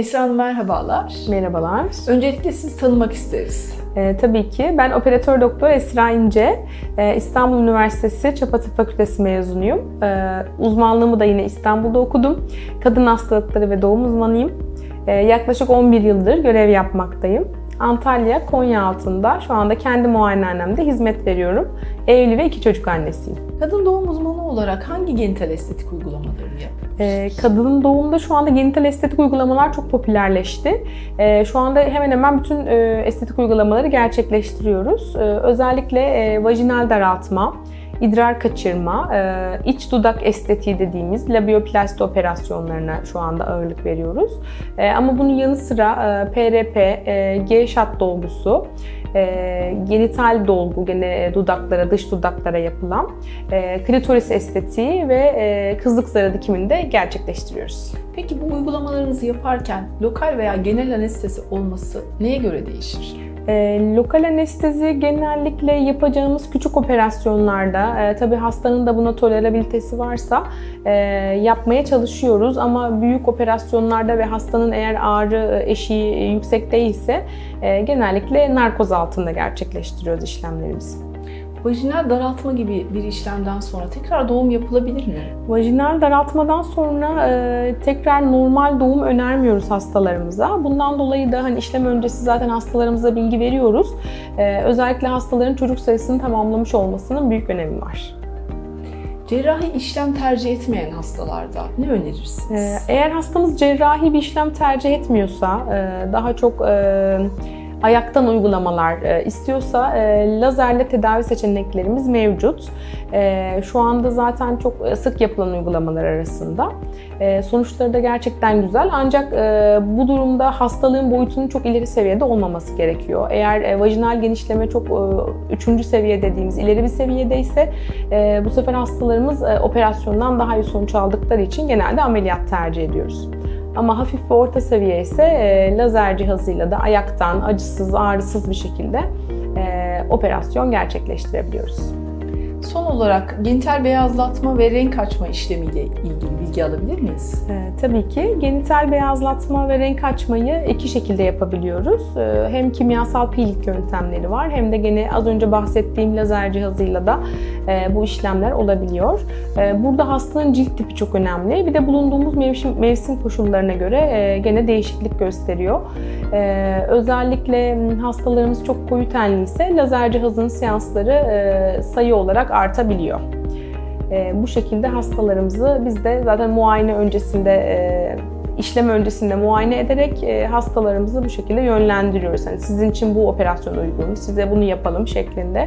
Esra Hanım merhabalar. Merhabalar. Öncelikle sizi tanımak isteriz. Ee, tabii ki. Ben operatör doktor Esra İnce. Ee, İstanbul Üniversitesi Çapa Tıp Fakültesi mezunuyum. Ee, uzmanlığımı da yine İstanbul'da okudum. Kadın hastalıkları ve doğum uzmanıyım. Ee, yaklaşık 11 yıldır görev yapmaktayım. Antalya, Konya altında şu anda kendi muayenehanemde hizmet veriyorum. Evli ve iki çocuk annesiyim. Kadın doğum uzmanı olarak hangi genital estetik uygulamalarını yapıyorsunuz? Ee, kadının doğumda şu anda genital estetik uygulamalar çok popülerleşti. Ee, şu anda hemen hemen bütün e, estetik uygulamaları gerçekleştiriyoruz. Ee, özellikle e, vajinal daraltma, idrar kaçırma, e, iç dudak estetiği dediğimiz labioplasti operasyonlarına şu anda ağırlık veriyoruz. E, ama bunun yanı sıra PRP, e, G-şat dolgusu, genital dolgu, gene dudaklara, dış dudaklara yapılan klitoris estetiği ve kızlık zarı dikimini de gerçekleştiriyoruz. Peki bu uygulamalarınızı yaparken lokal veya genel anestezi olması neye göre değişir? E, lokal anestezi genellikle yapacağımız küçük operasyonlarda, e, tabii hastanın da buna tolerabilitesi varsa e, yapmaya çalışıyoruz. Ama büyük operasyonlarda ve hastanın eğer ağrı eşiği yüksek değilse e, genellikle narkoz altında gerçekleştiriyoruz işlemlerimizi. Vajinal daraltma gibi bir işlemden sonra tekrar doğum yapılabilir mi? Vajinal daraltmadan sonra e, tekrar normal doğum önermiyoruz hastalarımıza. Bundan dolayı da hani işlem öncesi zaten hastalarımıza bilgi veriyoruz. E, özellikle hastaların çocuk sayısını tamamlamış olmasının büyük önemi var. Cerrahi işlem tercih etmeyen hastalarda ne önerirsiniz? E, eğer hastamız cerrahi bir işlem tercih etmiyorsa, e, daha çok e, ayaktan uygulamalar e, istiyorsa e, lazerle tedavi seçeneklerimiz mevcut. E, şu anda zaten çok sık yapılan uygulamalar arasında. Sonuçları da gerçekten güzel ancak bu durumda hastalığın boyutunun çok ileri seviyede olmaması gerekiyor. Eğer vajinal genişleme çok üçüncü seviye dediğimiz ileri bir seviyedeyse e, bu sefer hastalarımız operasyondan daha iyi sonuç aldıkları için genelde ameliyat tercih ediyoruz. Ama hafif ve orta seviye ise e, lazer cihazıyla da ayaktan acısız, ağrısız bir şekilde e, operasyon gerçekleştirebiliyoruz. Son olarak genital beyazlatma ve renk açma işlemiyle ilgili bilgi alabilir miyiz? E, tabii ki genital beyazlatma ve renk açmayı iki şekilde yapabiliyoruz. E, hem kimyasal peeling yöntemleri var hem de gene az önce bahsettiğim lazer cihazıyla da e, bu işlemler olabiliyor. E, burada hastanın cilt tipi çok önemli. Bir de bulunduğumuz mevsim, mevsim koşullarına göre e, gene değişiklik gösteriyor. E, özellikle hastalarımız çok koyu tenli ise lazer cihazının seansları e, sayı olarak artabiliyor. E, bu şekilde hastalarımızı biz de zaten muayene öncesinde e, işlem öncesinde muayene ederek e, hastalarımızı bu şekilde yönlendiriyoruz. Yani sizin için bu operasyon uygun, size bunu yapalım şeklinde.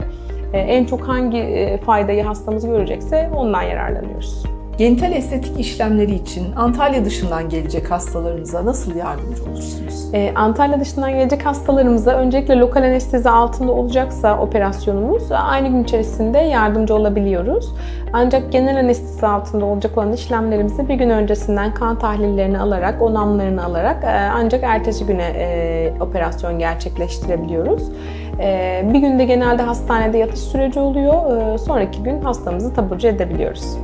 E, en çok hangi e, faydayı hastamız görecekse ondan yararlanıyoruz. Genital estetik işlemleri için Antalya dışından gelecek hastalarınıza nasıl yardımcı olursunuz? Ee, Antalya dışından gelecek hastalarımıza öncelikle lokal anestezi altında olacaksa operasyonumuz aynı gün içerisinde yardımcı olabiliyoruz. Ancak genel anestezi altında olacak olan işlemlerimizi bir gün öncesinden kan tahlillerini alarak, onamlarını alarak e, ancak ertesi güne e, operasyon gerçekleştirebiliyoruz. E, bir günde genelde hastanede yatış süreci oluyor. E, sonraki gün hastamızı taburcu edebiliyoruz.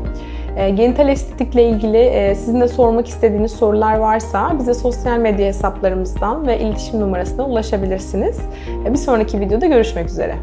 E, genital estetikle ilgili e, sizin de sormak istediğiniz sorular varsa bize sosyal medya hesaplarımızdan ve iletişim numarasına ulaşabilirsiniz. E, bir sonraki videoda görüşmek üzere.